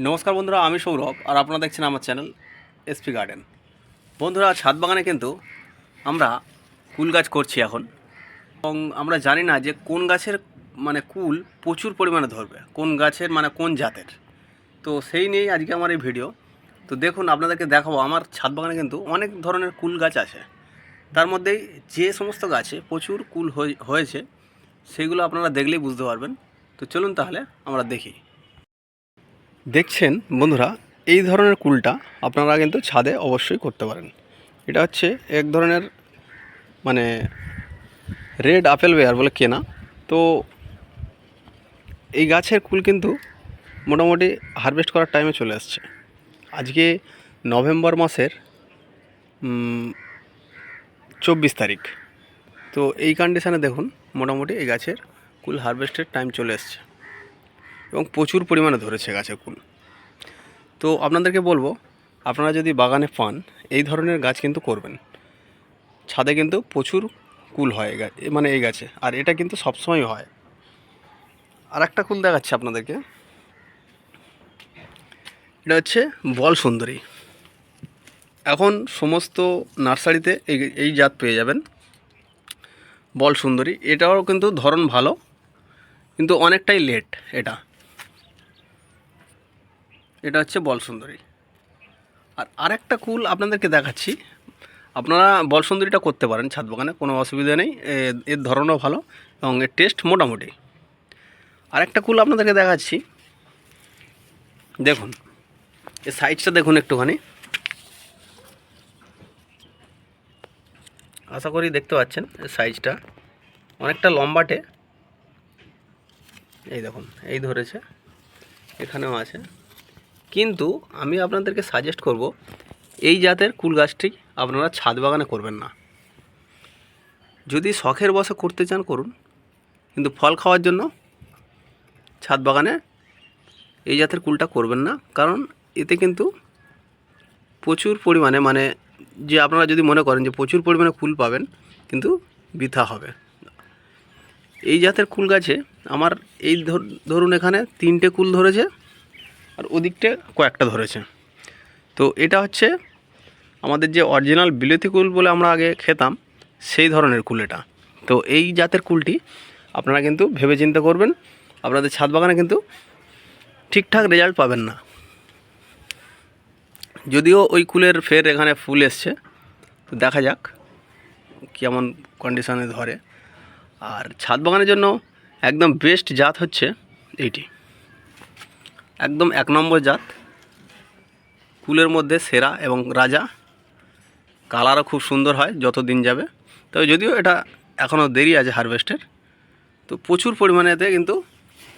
নমস্কার বন্ধুরা, আমি সৌরভ আর আপনারা দেখছেন আমার চ্যানেল এসপি গার্ডেন। বন্ধুরা ছাদ বাগানে কিন্তু আমরা কুল গাছ করছি এখন। এবং আমরা জানি না যে কোন গাছের মানে কুল প্রচুর পরিমাণে ধরবে, কোন গাছের মানে কোন জাতের। তো সেই নিয়েই আজকে আমার এই ভিডিও। তো দেখুন, আপনাদেরকে দেখাবো, আমার ছাদ বাগানে কিন্তু অনেক ধরনের কুল গাছ আছে। তার মধ্যেই যে সমস্ত গাছে প্রচুর কুল হয়ে- হয়েছে সেইগুলো আপনারা দেখলেই বুঝতে পারবেন। তো চলুন তাহলে আমরা দেখি। দেখছেন বন্ধুরা, এই ধরনের কুলটা আপনারা কিন্তু ছাদে অবশ্যই করতে পারেন। এটা হচ্ছে এক ধরনের মানে রেড আপেল বেয়ার বলে কেনা। তো এই গাছের কুল কিন্তু মোটামুটি হারভেস্ট করার টাইমে চলে আসছে। আজকে নভেম্বর মাসের চব্বিশ তারিখ। তো এই কন্ডিশানে দেখুন, মোটামুটি এই গাছের কুল হারভেস্টের টাইম চলে এসছে এবং প্রচুর পরিমাণে ধরেছে গাছের কুল। তো আপনাদেরকে বলব, আপনারা যদি বাগানে পান, এই ধরনের গাছ কিন্তু করবেন। ছাদে কিন্তু প্রচুর কুল হয় মানে এই গাছে, আর এটা কিন্তু সবসময় হয়। আর একটা কুল দেখাচ্ছে আপনাদেরকে। এটা হচ্ছে বল সুন্দরী এখন সমস্ত নার্সারিতে এই এই জাত পেয়ে যাবেন। বল সুন্দরী এটাও কিন্তু ধরন ভালো, কিন্তু অনেকটাই লেট এটা। এটা হচ্ছে বলসুন্দরী। আর আরেকটা কুল আপনাদেরকে দেখাচ্ছি। আপনারা বলসুন্দরীটা করতে পারেন ছাদ বাগানে, কোনো অসুবিধা নেই। এর ধরনও ভালো এবং এর টেস্ট মোটামুটি। আরেকটা কুল আপনাদেরকে দেখাচ্ছি। দেখুন এর সাইজটা দেখুন একটুখানি। আশা করি দেখতে পাচ্ছেন এর সাইজটা। অনেকটা লম্বাটে। এই দেখুন, এই ধরেছে। এখানেও আছে। কিন্তু আমি আপনাদেরকে সাজেস্ট করব, এই জাতের কুল গাছটি আপনারা ছাদ বাগানে করবেন না। যদি শখের বসে করতে চান, করুন। কিন্তু ফল খাওয়ার জন্য ছাদ বাগানে এই জাতের কুলটা করবেন না, কারণ এতে কিন্তু প্রচুর পরিমাণে মানে যে আপনারা যদি মনে করেন যে প্রচুর পরিমাণে কুল পাবেন, কিন্তু বৃথা হবে। এই জাতের কুল গাছে আমার এই ধর- ধরুন এখানে তিনটে কুল ধরেছে আর ওদিকটা কয়েকটা ধরেছে। তো এটা হচ্ছে আমাদের যে অরিজিনাল বিলেতি কুল বলে আমরা আগে খেতাম, সেই ধরনের কুল এটা। তো এই জাতের কুলটি আপনারা কিন্তু ভেবে চিন্তা করবেন, আপনাদের ছাদ বাগানে কিন্তু ঠিকঠাক রেজাল্ট পাবেন না। যদিও ওই কুলের ফের এখানে ফুল এসছে, তো দেখা যাক কেমন কন্ডিশনে ধরে। আর ছাদ বাগানের জন্য একদম বেস্ট জাত হচ্ছে এইটি। একদম এক নম্বর জাত। কুলের মধ্যে সেরা এবং রাজা। কালারও খুব সুন্দর হয় যত দিন যাবে। তবে যদিও এটা এখনও দেরি আছে হারভেস্টের তো প্রচুর পরিমাণেতে কিন্তু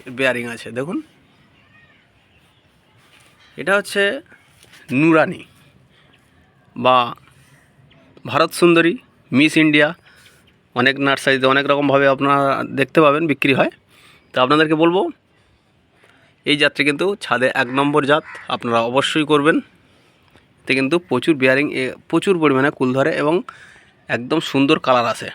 বেয়ারিং আছে। দেখুন। এটা হচ্ছে নুরানি বা ভারত সুন্দরী, মিস ইন্ডিয়া। অনেক নার্সারিতে অনেক রকমভাবে আপনারা দেখতে পাবেন, বিক্রি হয়। তো আপনাদেরকে বলব এই জাতটি কিন্তু ছাদে এক নম্বর জাত, আপনারা অবশ্যই করবেন। এতে কিন্তু প্রচুর বিয়ারিং প্রচুর পরিমাণে কুল ধরে এবং একদম সুন্দর কালার আসে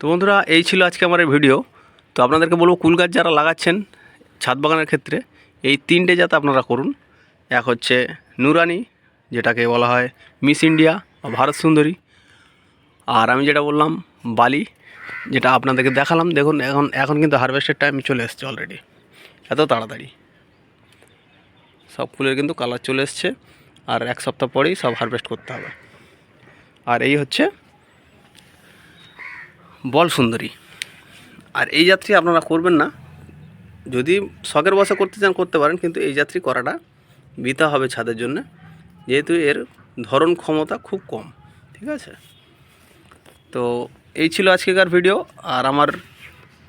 তো বন্ধুরা, এই ছিল আজকে আমার ভিডিও তো আপনাদেরকে বলব, কুল গাছ যারা লাগাচ্ছেন ছাদ বাগানের ক্ষেত্রে, এই তিনটে জাত আপনারা করুন। এক হচ্ছে নুরানি, যেটাকে বলা হয় মিস ইন্ডিয়া বা ভারত সুন্দরী। আর আমি যেটা বললাম, বালি। যেটা আপনাদেরকে দেখালাম, দেখুন, এখন এখন কিন্তু হারভেস্টের টাইম চলে এসছে অলরেডি এত তাড়াতাড়ি। সব ফুলের কিন্তু কালার চলে এসছে, আর এক সপ্তাহ পরেই সব হারভেস্ট করতে হবে। আর এই হচ্ছে বল সুন্দরী। আর এই যাত্রী আপনারা করবেন না। যদি শখের বসে করতে চান, করতে পারেন, কিন্তু এই যাত্রী করাটা বৃথা হবে ছাদের জন্য। যেহেতু এর ধরন ক্ষমতা খুব কম, ঠিক আছে? তো এই ছিল আজকেকার ভিডিও আর আমার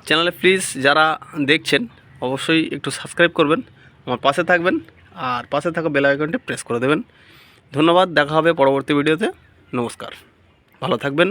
চ্যানেলে প্লিজ যারা দেখছেন, অবশ্যই একটু সাবস্ক্রাইব করবেন, আমার পাশে থাকবেন, আর পাশে থাকা বেল আইকনটি প্রেস করে দেবেন। ধন্যবাদ, দেখা হবে পরবর্তী ভিডিওতে নমস্কার। ভালো থাকবেন।